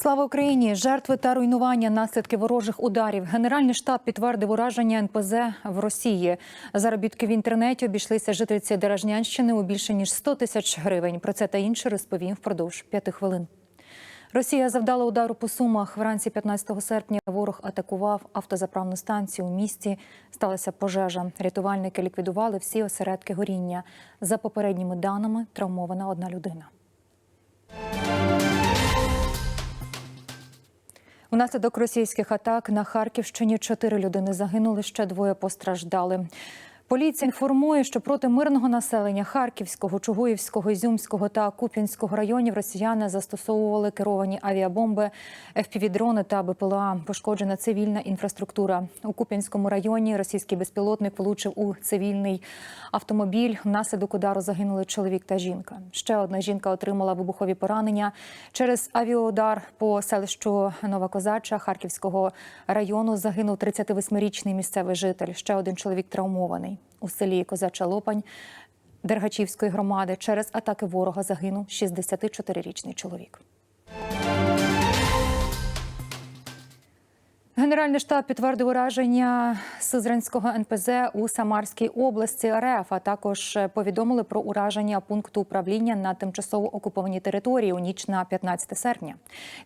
Слава Україні! Жертви та руйнування наслідки ворожих ударів. Генеральний штаб підтвердив ураження НПЗ в Росії. Заробітки в інтернеті обійшлися жительці Деражнянщини у більше ніж 100 тисяч гривень. Про це та інше розповім впродовж п'яти хвилин. Росія завдала удару по сумах. Вранці 15 серпня ворог атакував автозаправну станцію у місті. Сталася пожежа. Рятувальники ліквідували всі осередки горіння. За попередніми даними травмована одна людина. Внаслідок російських атак на Харківщині чотири людини загинули, ще двоє постраждали. Поліція інформує, що проти мирного населення Харківського, Чугуївського, Ізюмського та Куп'янського районів росіяни застосовували керовані авіабомби, FPV-дрони та БПЛА. Пошкоджена цивільна інфраструктура. У Куп'янському районі російський безпілотник влучив у цивільний автомобіль. Внаслідок удару загинули чоловік та жінка. Ще одна жінка отримала вибухові поранення через авіаудар по селищу Нова Козача Харківського району. Загинув 38-річний місцевий житель. Ще один чоловік травмований у селі Козача Лопань Дергачівської громади. Через атаки ворога загинув 64-річний чоловік. Генеральний штаб підтвердив ураження Сизранського НПЗ у Самарській області РФ, а також повідомили про ураження пункту управління на тимчасово окупованій території у ніч на 15 серпня.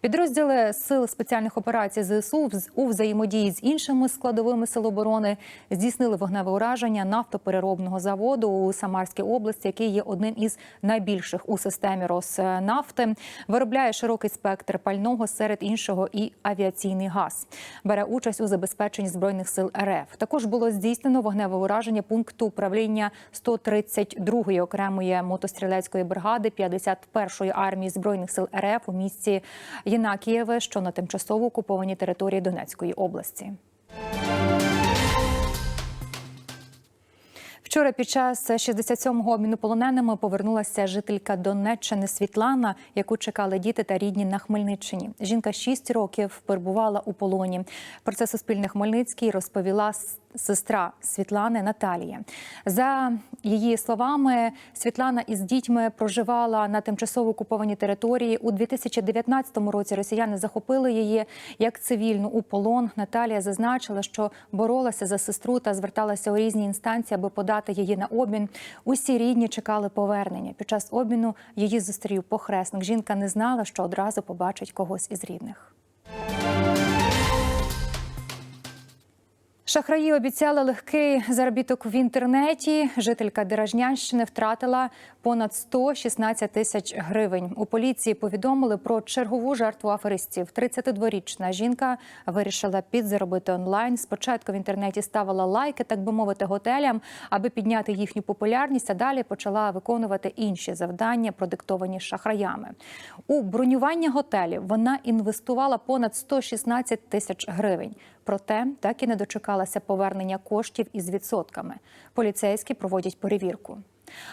Підрозділи сил спеціальних операцій ЗСУ у взаємодії з іншими складовими сил оборони здійснили вогневе ураження нафтопереробного заводу у Самарській області, який є одним із найбільших у системі Роснафти. Виробляє широкий спектр пального серед іншого і авіаційний газ бере участь у забезпеченні збройних сил РФ. Також було здійснено вогневе ураження пункту управління 132-ї окремої мотострілецької бригади 51-ї армії збройних сил РФ у місті Єнакієве, що на тимчасово окупованій території Донецької області. Вчора під час 67-го обміну полоненими повернулася жителька Донеччини Світлана, яку чекали діти та рідні на Хмельниччині. Жінка 6 років перебувала у полоні. Про це Суспільне Хмельницький розповіла сестра Світлани Наталія. За її словами, Світлана із дітьми проживала на тимчасово окупованій території. У 2019 році росіяни захопили її як цивільну у полон. Наталія зазначила, що боролася за сестру та зверталася у різні інстанції, аби подати її на обмін. Усі рідні чекали повернення. Під час обміну її зустрів похресник. Жінка не знала, що одразу побачить когось із рідних. Шахраї обіцяли легкий заробіток в інтернеті. Жителька Деражнянщини втратила понад 116 тисяч гривень. У поліції повідомили про чергову жертву аферистів. 32-річна жінка вирішила підзаробити онлайн. Спочатку в інтернеті ставила лайки, так би мовити, готелям, аби підняти їхню популярність. А далі почала виконувати інші завдання, продиктовані шахраями. У бронювання готелів вона інвестувала понад 116 тисяч гривень. Проте так і не дочекалася повернення коштів із відсотками. Поліцейські проводять перевірку.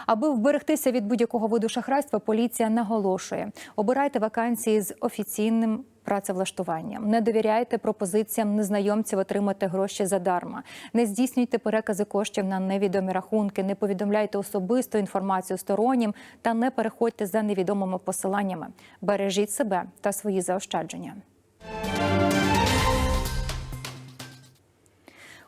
Аби вберегтися від будь-якого виду шахрайства, поліція наголошує: обирайте вакансії з офіційним працевлаштуванням. Не довіряйте пропозиціям незнайомців отримати гроші задарма. Не здійснюйте перекази коштів на невідомі рахунки, не повідомляйте особисту інформацію стороннім та не переходьте за невідомими посиланнями. Бережіть себе та свої заощадження.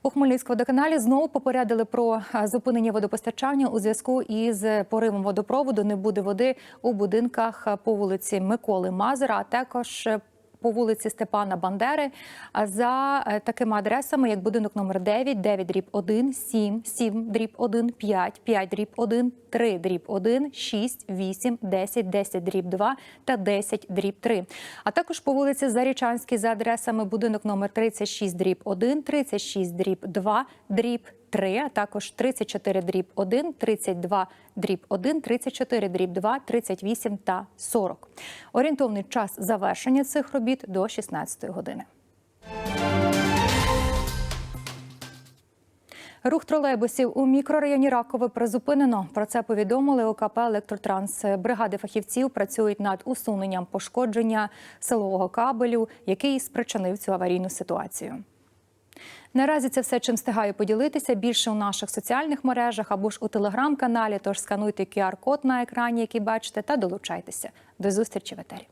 У Хмельницькому водоканалі знову попередили про зупинення водопостачання у зв'язку із поривом водопроводу. Не буде води у будинках по вулиці Миколи Мазера, а також по вулиці Степана Бандери за такими адресами, як будинок номер 9, 9 дріб 1, 7, 7 дріб 1, 5, 5 дріб 1, 3 дріб 1, 6, 8, 10, 10 дріб 2 та 10 дріб 3. А також по вулиці Зарічанській за адресами будинок номер 36 дріб 1, 36 дріб 2, дріб 3, а також 34 дріб 1, 32 дріб 1, 34 дріб 2, 38 та 40. Орієнтовний час завершення цих робіт до 16 години. Рух тролейбусів у мікрорайоні Ракове призупинено. Про це повідомили ОКП «Електротранс». Бригади фахівців працюють над усуненням пошкодження силового кабелю, який спричинив цю аварійну ситуацію. Наразі це все, чим встигаю поділитися. Більше у наших соціальних мережах або ж у телеграм-каналі. Тож скануйте QR-код на екрані, який бачите, та долучайтеся. До зустрічі в етері.